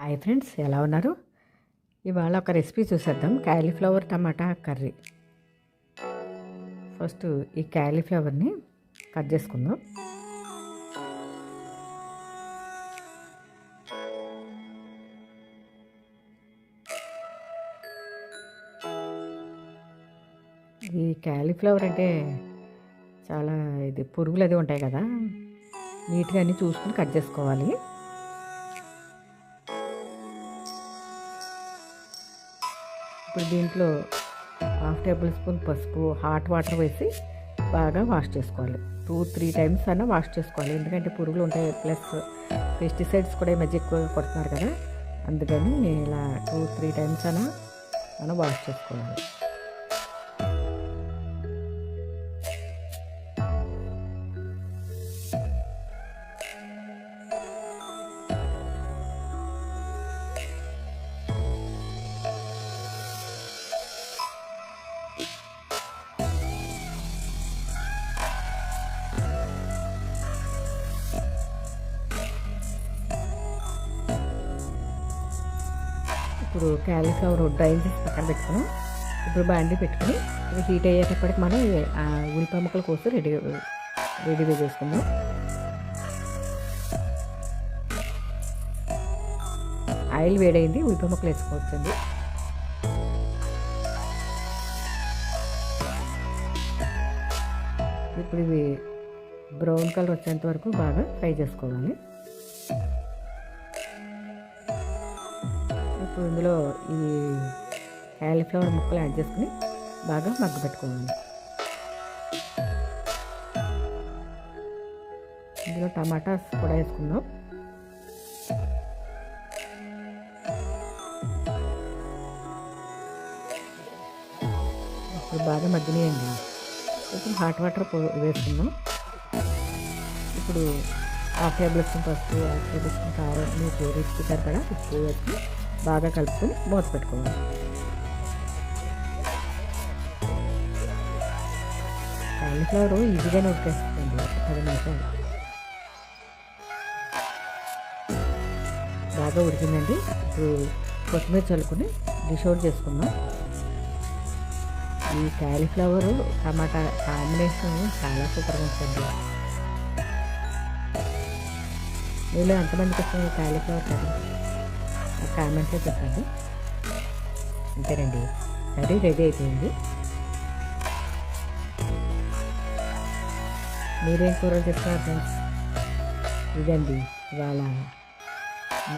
Hi friends ఎలా ఉన్నారు? ఇవాళ ఒక రెసిపీ చూసేద్దాం. క్యాలీఫ్లవర్ టమాటా కర్రీ. ఫస్ట్ ఈ క్యాలీఫ్లవర్ని కట్ చేసుకుందాం. ఈ క్యాలీఫ్లవర్ అంటే చాలా ఇది పురుగులు అది ఉంటాయి కదా. నీట్గా అన్నీ చూసుకుని కట్ చేసుకోవాలి. ఇప్పుడు దీంట్లో హాఫ్ టేబుల్ స్పూన్ పసుపు హాట్ వాటర్ వేసి బాగా వాష్ చేసుకోవాలి. టూ త్రీ టైమ్స్ అన్నా వాష్ చేసుకోవాలి. ఎందుకంటే పురుగులు ఉంటాయి ప్లస్ పెస్టిసైడ్స్ కూడా ఈ మధ్య ఎక్కువగా కొడుతున్నారు కదా. అందుకని ఇలా టూ త్రీ టైమ్స్ అన్నా మనం వాష్ చేసుకోవాలి. ఇప్పుడు క్యాలీఫ్లవర్ డ్రై చేసి పక్కన పెట్టుకున్నాం. ఇప్పుడు బాండి పెట్టుకుని ఇవి హీట్ అయ్యేటప్పటికి మనం ఉల్లిపాయ ముక్కల కోసం రెడీ రెడీగా చేసుకుందాం ఆయిల్ వేడైంది ఉల్లిపాయ ముక్కలు వేసుకోవచ్చండి. ఇప్పుడు ఇవి బ్రౌన్ కలర్ వచ్చేంత వరకు బాగా ఫ్రై చేసుకోవాలి. ఇప్పుడు ఇందులో ఈ కాలీఫ్లవర్ ముక్కలు యాడ్ చేసుకుని బాగా మగ్గు పెట్టుకోవాలి. ఇందులో టమాటాస్ కూడా వేసుకుందాం. ఇప్పుడు బాగా మగ్గినాయండి. కొంచెం హాట్ వాటర్ వేసుకుందాం. ఇప్పుడు హాఫ్ టేబుల్ స్పూన్ పసుపు హాఫ్ టేబుల్ స్పూన్ కారం మీకు రుచికి సరిపడా ఉప్పు వేసుకుని బాగా కలుపుకొని మూత పెట్టుకోవాలి. కాలీఫ్లవర్ ఈజీగానే ఉడికేస్తుంది పది నిమిషాలు. బాగా ఉడికిందండి. ఇప్పుడు కొత్తిమీర చల్లుకొని డిష్ అవుట్ చేసుకుందాం. ఈ కాలీఫ్లవర్ టమాటా కాంబినేషన్ చాలా సూపర్గా ఉంటుంది మీలో ఎంతమందికి వస్తుంది ఈ కాలీఫ్లవర్ కర్రీ? కామెంట్లో చెప్పండి. అంతేనండి. కర్రీ రెడీ అయిపోయింది. మీరేం కూరలు చెప్తారు ఫ్రెండ్స్? ఇదండి ఇవాళ